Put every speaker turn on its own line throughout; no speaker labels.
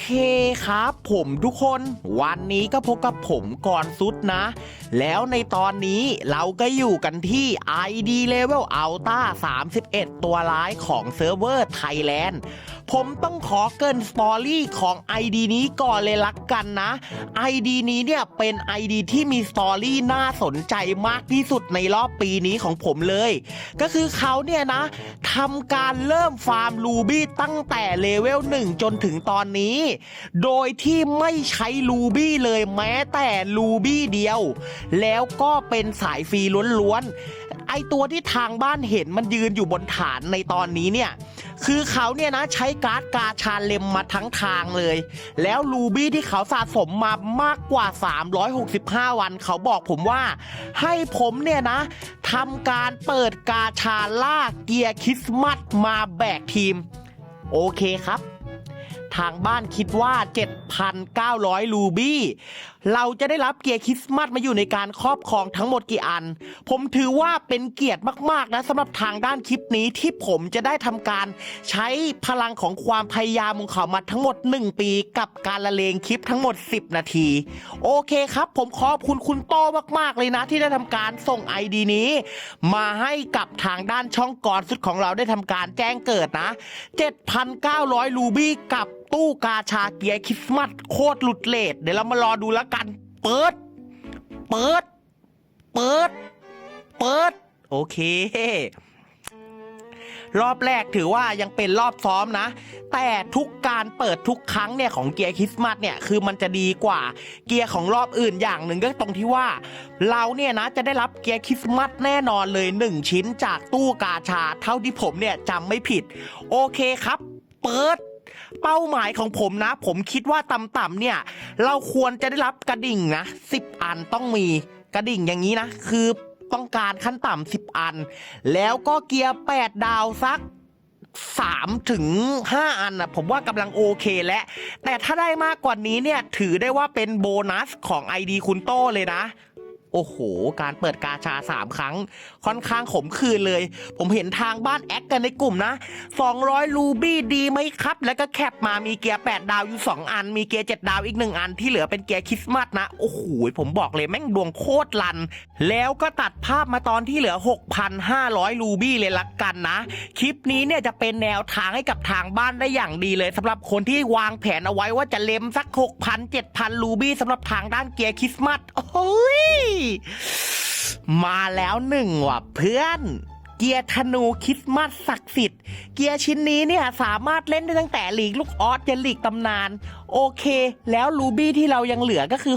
เคครับ ผมทุกคนวันนี้ก็พบกับผมก่อนสุดนะ แล้วในตอนนี้เราก็อยู่กันที่ ID Level Alta 31 ตัวร้ายของเซิร์ฟเวอร์ไทยแลนด์ผมต้องขอเกินสตอรี่ของ ID นี้ก่อนเลยลักกันนะ ID นี้เนี่ยเป็น ID ที่มีสตอรี่น่าสนใจมากที่สุดในรอบปีนี้ของผมเลย ก็คือเขาเนี่ยนะทำการเริ่มฟาร์มลูบี้ตั้งแต่เลเวล1จนถึงตอนนี้โดยที่ไม่ใช้ลูบี้เลยแม้แต่ลูบี้เดียว แล้วก็เป็นสายฟรีล้วนๆ ไอตัวที่ทางบ้านเห็นมันยืนอยู่บนฐานในตอนนี้เนี่ยคือเขาเนี่ยนะใช้การ์ดกาชาเลมมาทั้งทางเลย แล้วลูบี้ที่เขาสะสมมามากกว่า 365 วัน เขาบอกผมว่า ให้ผมเนี่ยนะทำการเปิดกาชาล่าเกียร์คริสต์มาสมาแบกทีม โอเคครับ ทางบ้านคิดว่า 7,900ลูบี้ เราจะได้รับเกียร์คริสต์มาสมาอยู่ในการครอบครองทั้งหมดกี่อัน ผมถือว่าเป็นเกียรติมากๆนะสำหรับทางด้านคลิปนี้ที่ผมจะได้ทำการใช้พลังของความพยายามของเขามาทั้งหมด 1 ปี กับการละเลงคลิปทั้งหมด 10 นาที โอเคครับ ผมขอบคุณคุณโต้มากๆเลยนะ ที่ได้ทำการส่งไอดีนี้ มาให้กับทางด้านช่องกรสุดของเราได้ทำการแจ้งเกิดนะ 7,900ลูบี้กับตู้กาชาเกียร์คริสต์มาสโคตรหลุดเลทเดี๋ยวเรามารอดูแล้วกัน เปิด เปิด เปิด เปิด โอเค รอบแรกถือว่ายังเป็นรอบซ้อมนะ แต่ทุกการเปิดทุกครั้งเนี่ยของเกียร์คริสต์มาสเนี่ยคือมันจะดีกว่าเกียร์ของรอบอื่นอย่างหนึ่งก็ตรงที่ว่า เราเนี่ยนะจะได้รับเกียร์คริสต์มาสแน่นอนเลย 1 ชิ้นจากตู้กาชาเท่าที่ผมเนี่ยจำไม่ผิด โอเคครับ เปิด เป้าหมายของผมนะ ผมคิดว่าต่ำๆเนี่ย เราควรจะได้รับกระดิ่งนะสิบอันต้องมีกระดิ่งอย่างนี้นะ คือต้องการขั้นต่ำสิบอัน แล้วก็เกียร์แปดดาวสักสามถึงห้าอันนะผมว่ากำลังโอเคแล้วแต่ถ้าได้มากกว่านี้เนี่ยถือได้ว่าเป็นโบนัสของ ID คุณโต้เลยนะ โอ้โห การเปิดกาชา 3 ครั้ง ค่อนข้างขมขื่นเลย ผมเห็นทางบ้านแอคกันในกลุ่มนะ 200 ลูบี้ดีไหมครับ แล้วก็แคปมามีเกียร์ 8 ดาวอยู่ 2 อัน มีเกียร์ 7 ดาวอีก 1 อันที่เหลือเป็นเกียร์คริสต์มาสนะ โอ้โห ผมบอกเลยแม่งดวงโคตรลัน แล้วก็ตัดภาพมาตอนที่เหลือ 6,500 ลูบี้เลยละกันนะ คลิปนี้เนี่ยจะเป็นแนวทางให้กับทางบ้านได้อย่างดีเลยสำหรับคนที่วางแผนเอาไว้ว่าจะเล็มสัก 6,000 7,000 ลูบี้สำหรับทางด้านเกียร์คริสต์มาสโอ้ยมาแล้วหนึ่งว่ะเพื่อนเกียร์ธนูคริสต์มาสศักดิ์สิทธิ์ เกียร์ชิ้นนี้เนี่ยสามารถเล่นได้ตั้งแต่ลีกลูกออสยันลีกตำนาน โอเค แล้วลูบี้ที่เรายังเหลือก็คือ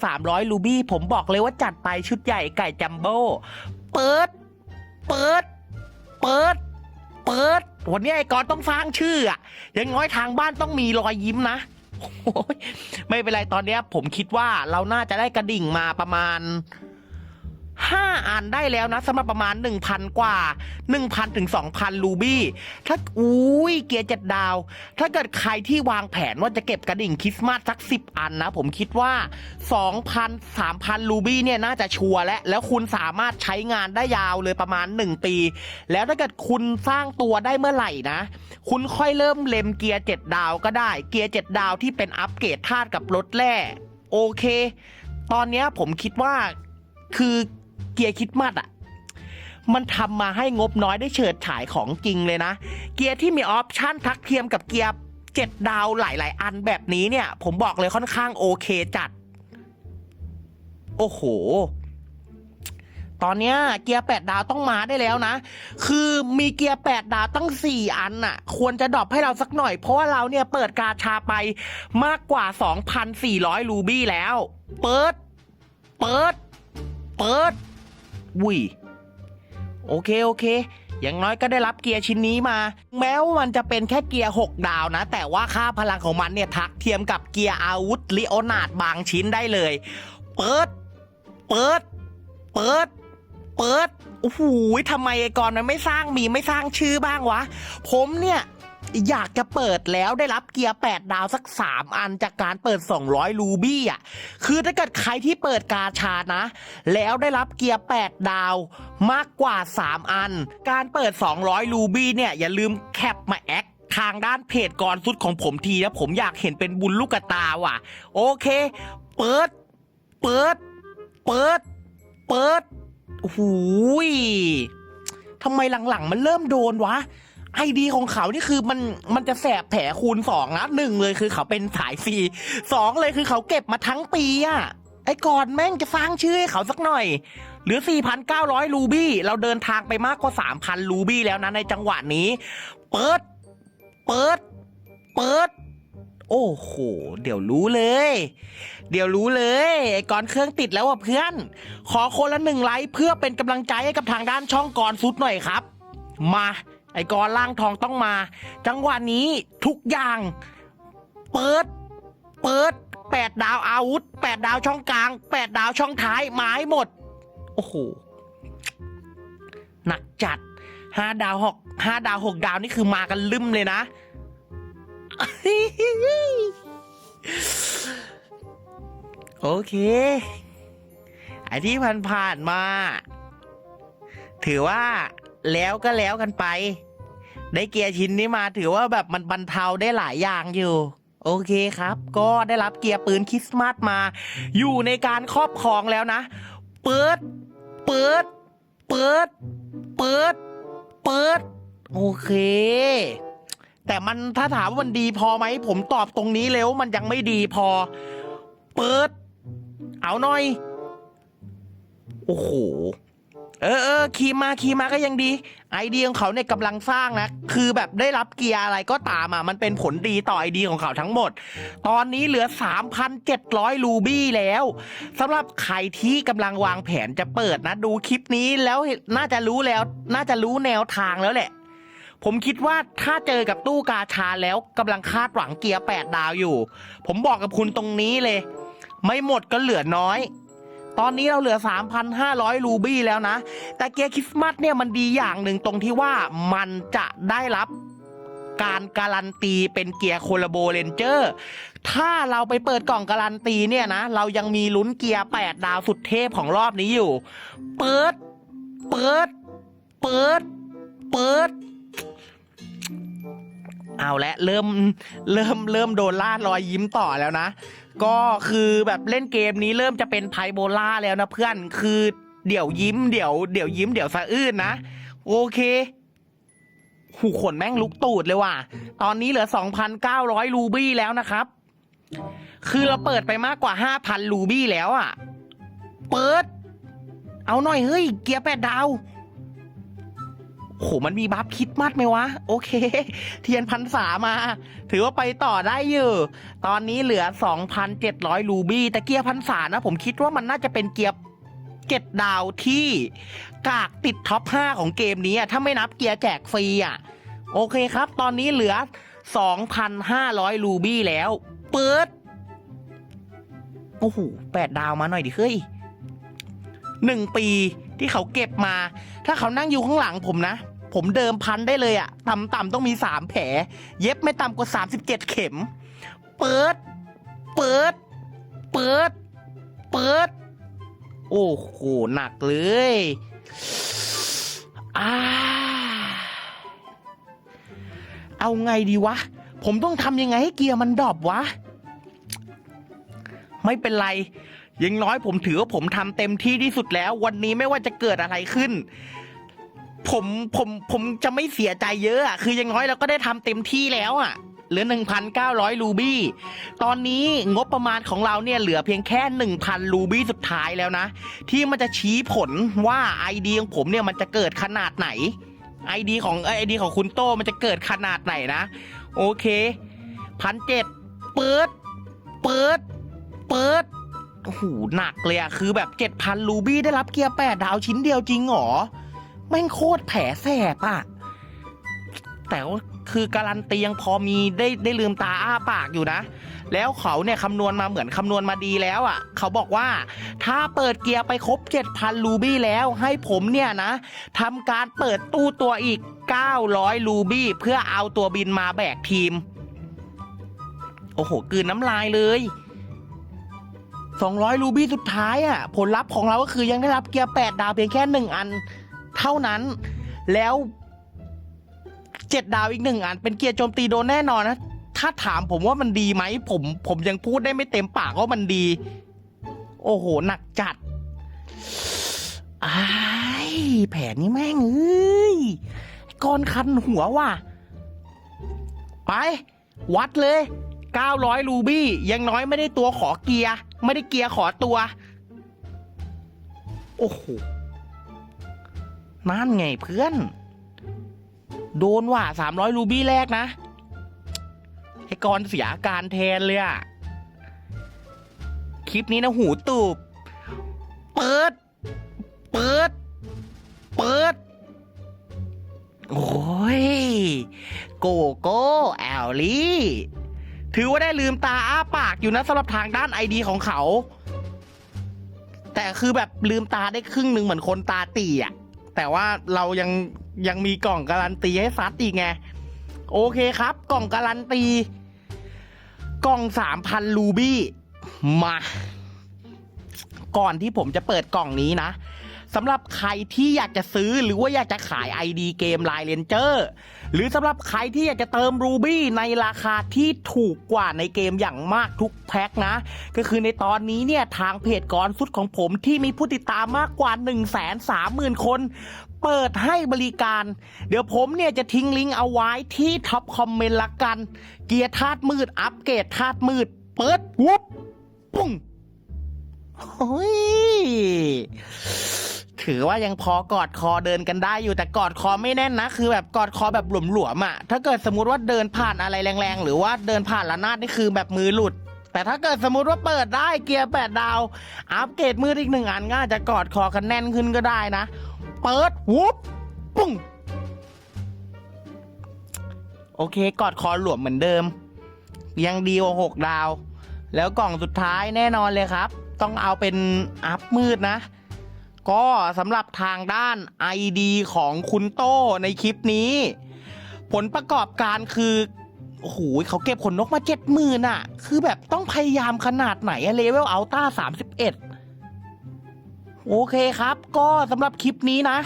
6,300 ลูบี้ ผมบอกเลยว่าจัดไปชุดใหญ่ไก่จัมโบ้เปิด เปิด เปิด เปิด วันนี้ไอ้กอนต้องสร้างชื่ออะยังน้อยทางบ้านต้องมีรอยยิ้มนะ ไม่เป็นไรตอนเนี้ยผมคิดว่าเราน่าจะได้กระดิ่งมาประมาณ ห้าอันได้แล้วนะสำหรับประมาณ 1,000 กว่า 1,000 ถึง 2,000 ลูบี้ ถ้าอุ้ยเกียร์เจ็ดดาว ถ้าเกิดใครที่วางแผนว่าจะเก็บกระดิ่งคริสต์มาสสัก 10 อันนะ ผมคิดว่า 2,000 3,000 ลูบี้เนี่ยน่าจะชัวร์แล้ว แล้วคุณสามารถใช้งานได้ยาวเลยประมาณ 1 ปี แล้วถ้าเกิดคุณสร้างตัวได้เมื่อไหร่นะ คุณค่อยเริ่มเล็มเกียร์ 7 ดาวก็ได้ เกียร์ 7 ดาวที่เป็นอัปเกรดธาตุกับรถแร่โอเค ตอนนี้ผมคิดว่าคือ เกียร์คิดมัดอะมันทำมาให้งบน้อยได้เฉิดฉายของจริงเลยนะ เกียร์ที่มีออปชั่นทักเทียมกับเกียร์เจ็ดดาวหลาย ๆ อันแบบนี้เนี่ย ผมบอกเลยค่อนข้างโอเคจัด โอ้โห ตอนนี้เกียร์แปดดาวต้องมาได้แล้วนะ คือมีเกียร์แปดดาวตั้งสี่อันน่ะ ควรจะดรอปให้เราสักหน่อย เพราะว่าเราเนี่ยเปิดกาชาไปมากกว่า 2,400ลูบี้แล้ว เปิด เปิด เปิด วุ้ยโอเคโอเค อย่างน้อยก็ได้รับเกียร์ชิ้นนี้มา แม้ว่ามันจะเป็นแค่เกียร์ 6 ดาวนะ แต่ว่าค่าพลังของมันเนี่ยทักเทียมกับเกียร์อาวุธลิโอนาดบางชิ้นได้เลย เปิด เปิด เปิด เปิด โอ้โหทำไมไอ้กรมันไม่สร้างมีไม่สร้างชื่อบ้างวะ ผมเนี่ย อยากจะเปิดแล้วได้รับเกียร์ 8 ดาวสัก 3 อันจากการเปิด 200ลูบี้อะ คือถ้าเกิดใครที่เปิดกาชานะ แล้วได้รับเกียร์ 8 ดาวมากกว่า 3 อัน การเปิด 200ลูบี้เนี่ย อย่าลืมแคปมาแอคทางด้านเพจก่อนสุดของผมทีนะผมอยากเห็นเป็นบุญลูกตาว่ะ โอเค เปิด เปิด เปิด เปิดหูยทำไมหลังๆ มันเริ่มโดนวะ ไอดีของเขานี่คือมันมันจะแสบแผลคูณสองนะหนึ่งเลยคือเขาเป็นสายฟรีสองเลยคือเขาเก็บมาทั้งปีอะไอ้ก่อนแม่งจะสร้างชื่อให้เขาสักหน่อยหลือ 4,900 รูบี้ เราเดินทางไปมากกว่า 3,000 รูบี้แล้วนะในจังหวะนี้ เปิด เปิด เปิด โอ้โห เดี๋ยวรู้เลย เดี๋ยวรู้เลยไอ้ก่อนเครื่องติดแล้วอะเพื่อน ขอคนละหนึ่งไลค์เพื่อเป็นกำลังใจให้กับทางด้านช่องก่อนสุดหน่อยครับ มา ไอ้กอล่างทองต้องมา จังหวะนี้ทุกอย่าง เปิด เปิดแปดดาวอาวุธแปดดาวช่องกลางแปดดาวช่องท้ายไม้หมด โอ้โห หนักจัดห้าดาวหกห้าดาวหกดาวนี่คือมากันลืมเลยนะ โอเค ไอที่ผ่านๆมา ถือว่า แล้วก็แล้วกันไป ได้เกียร์ชิ้นนี้มาถือว่าแบบมันบรรเทาได้หลายอย่างอยู่ โอเคครับ ก็ได้รับเกียร์ปืนคริสต์มาสมา อยู่ในการครอบครองแล้วนะ เปิด เปิด เปิด เปิด เปิด โอเค แต่มันถ้าถามว่ามันดีพอไหม ผมตอบตรงนี้เลยว่ามันยังไม่ดีพอ เปิด เอาหน่อย โอ้โห เออเออขี่มาขี่มาก็ยังดี ไอเดียของเขาเนี่ยกำลังสร้างนะ คือแบบได้รับเกียร์อะไรก็ตามอะ มันเป็นผลดีต่อไอเดียของเขาทั้งหมด ตอนนี้เหลือ 3,700 รูบี้แล้วสำหรับใครที่กำลังวางแผนจะเปิดนะ ดูคลิปนี้แล้วน่าจะรู้แล้ว น่าจะรู้แนวทางแล้วแหละ ผมคิดว่าถ้าเจอกับตู้กาชาแล้วกำลังคาดหวังเกียร์ 8 ดาวอยู่ ผมบอกกับคุณตรงนี้เลย ไม่หมดก็เหลือน้อย ตอนนี้เราเหลือ 3,500 รูบี้แล้วนะ แต่เกียร์คริสต์มาสเนี่ยมันดีอย่างหนึ่งตรงที่ว่ามันจะได้รับการการันตีเป็นเกียร์โคลโบเรนเจอร์ ถ้าเราไปเปิดกล่องการันตีเนี่ยนะ เรายังมีลุ้นเกียร์ 8 ดาวสุดเทพของรอบนี้อยู่ เปิด เปิด เปิด เปิด เอาละเริ่มเริ่มเริ่มโดนล่ารอยยิ้มต่อแล้วนะ ก็คือแบบเล่นเกมนี้เริ่มจะเป็นไพโบล่าแล้วนะเพื่อนคือเดี๋ยวยิ้มเดี๋ยวเดี๋ยวยิ้มเดี๋ยวสะอื้นนะ โอเคหูขนแม่งลุกตูดเลยว่ะ ตอนนี้เหลือ 2,900 รูบี้แล้วนะครับ คือเราเปิดไปมากกว่า 5,000 รูบี้แล้วอะ เปิด เอาหน่อยเฮ้ย เกียร์แปดดาว โหมันมีบัฟคิดมัดไหมวะ โอเค เทียนพันษามา ถือว่าไปต่อได้อยู่ ตอนนี้เหลือ 2,700 รูบี้แต่เกียร์พันษานะ ผมคิดว่ามันน่าจะเป็นเกียร์เจ็ดดาวที่กากติดท็อป 5 ของเกมนี้ถ้าไม่นับเกียร์แจกฟรีอะ โอเคครับ ตอนนี้เหลือ 2,500 รูบี้แล้ว เปิด โอ้โหแปดดาวมาหน่อยดิเฮ้ยหนึ่งปีที่เขาเก็บมา ถ้าเขานั่งอยู่ข้างหลังผมนะ ผมเดิมพันได้เลยอะต่ำๆต้องมีสามแผล เย็บไม่ต่ำกว่าสามสิบเจ็ดเข็ม เปิด เปิด เปิด เปิด โอ้โห หนักเลยอาเอาไงดีวะ ผมต้องทำยังไงให้เกียร์มันดอปวะ ไม่เป็นไรยังน้อยผมถือว่าผมทำเต็มที่ที่สุดแล้ว วันนี้ไม่ว่าจะเกิดอะไรขึ้น ผมผมผมจะไม่เสียใจเยอะอะคืออยังน้อยเราก็ได้ทำเต็มที่แล้วอะเหลือ 1,900 รูบี้ ตอนนี้งบประมาณของเราเนี่ยเหลือเพียงแค่ 1,000 รูบี้สุดท้ายแล้วนะ ที่มันจะชี้ผลว่าไอเดียของผมเนี่ยมันจะเกิดขนาดไหนไอดีของไอดีของคุณโตมันจะเกิดขนาดไหนนะ โอเคพันเจ็ดเปิด เปิด เปิดโอ้โหหนักเลยอะคือแบบเจ็ดพันรูบี้ได้รับเกียร์แปดดาวชิ้นเดียวจริงเหรอ แม่งโคตรแผลแสบอะแต่คือการันตียังพอมีได้ได้ลืมตาอ้าปากอยู่นะ แล้วเขาเนี่ยคำนวณมาเหมือนคำนวณมาดีแล้วอะ่ะ เขาบอกว่า ถ้าเปิดเกียร์ไปครบ 7,000 รูบี้แล้วให้ผมเนี่ยนะทำการเปิดตู้ตัวอีก 900 รูบี้เพื่อเอาตัวบินมาแบกทีม โอ้โหกืนน้ำลายเลย200 รูบี้สุดท้ายอะ ผลลัพธ์ของเราก็คือยังได้รับเกียร์ 8 ดาวเพียงแค่ 1 อัน เท่านั้นแล้วเจ็ดดาวอีกหนึ่งอัน เป็นเกียร์โจมตีโดนแน่นอนนะ ถ้าถามผมว่ามันดีไหม ผมผมยังพูดได้ไม่เต็มปากว่ามันดี โอ้โห หนักจัดไอ้แผนนี้แม่งเอ้ยก้อนคันหัวว่ะ ไป วัดเลย 900 รูบี้ ยังน้อยไม่ได้ตัวขอเกียร์ ไม่ได้เกียร์ขอตัว โอ้โห นั่นไงเพื่อน โดนว่ะ300รูบี้แรกนะไอ้กรณ์เสียอาการแทนเลยอะคลิปนี้นะหูตูบ เปิด เปิด เปิด โอ้ย โกโก้แอลลี่ ถือว่าได้ลืมตาอ้าปากอยู่นะสำหรับทางด้านไอดีของเขา แต่คือแบบลืมตาได้ครึ่งหนึ่งเหมือนคนตาตีอะ แต่ว่าเรายังยังมีกล่องการันตีให้ซัดอีกไง โอเคครับ กล่องการันตี กล่องสามพันรูบี้มา ก่อนที่ผมจะเปิดกล่องนี้นะ สำหรับใครที่อยากจะซื้อหรือว่าอยากจะขาย ID เกม Line Ranger หรือสำหรับใครที่อยากจะเติมรูบี้ในราคาที่ถูกกว่าในเกมอย่างมากทุกแพ็คนะ ก็คือในตอนนี้เนี่ยทางเพจกรสุดของผมที่มีผู้ติดตามมากกว่า 1 3 0 0 0 0 คน เปิดให้บริการ เดี๋ยวผมเนี่ยจะทิ้งลิงก์เอาไว้ที่ท็อปคอมเมนต์ละกัน เกียร์ธาตุมืด อัปเกรดธาตุมืด เปิดวุบปุ้งโอ้ย ถือว่ายังพอกอดคอเดินกันได้อยู่แต่กอดคอไม่แน่นนะ คือแบบกอดคอแบบหลวมๆอะถ้าเกิดสมมติว่าเดินผ่านอะไรแรงๆ หรือว่าเดินผ่านระนาดนี่คือแบบมือหลุด แต่ถ้าเกิดสมมติว่าเปิดได้เกียร์แปดดาว อัปเกรดมืออีกหนึ่งอันก็อาจจะกอดคอกันแน่นขึ้นก็ได้นะ เปิดวุบปุ้งโอเค กอดคอหลวมเหมือนเดิม ยังดีกว่าหกดาว แล้วกล่องสุดท้ายแน่นอนเลยครับ ต้องเอาเป็นอัพมืดนะ ก็สำหรับทางด้าน ID ของคุณโต้ในคลิปนี้ ผลประกอบการคือโอ้โหเขาเก็บขนนกมาเจ็ดหมื่นอะคือแบบต้องพยายามขนาดไหนเลเวลอัลต้าสามสิบเอ็ดโอเคครับ ก็สำหรับคลิปนี้นะ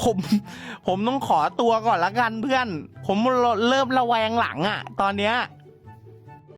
ผมผมต้องขอตัวก่อนละกันเพื่อน ผมเริ่มระแวงหลังอะตอนเนี้ย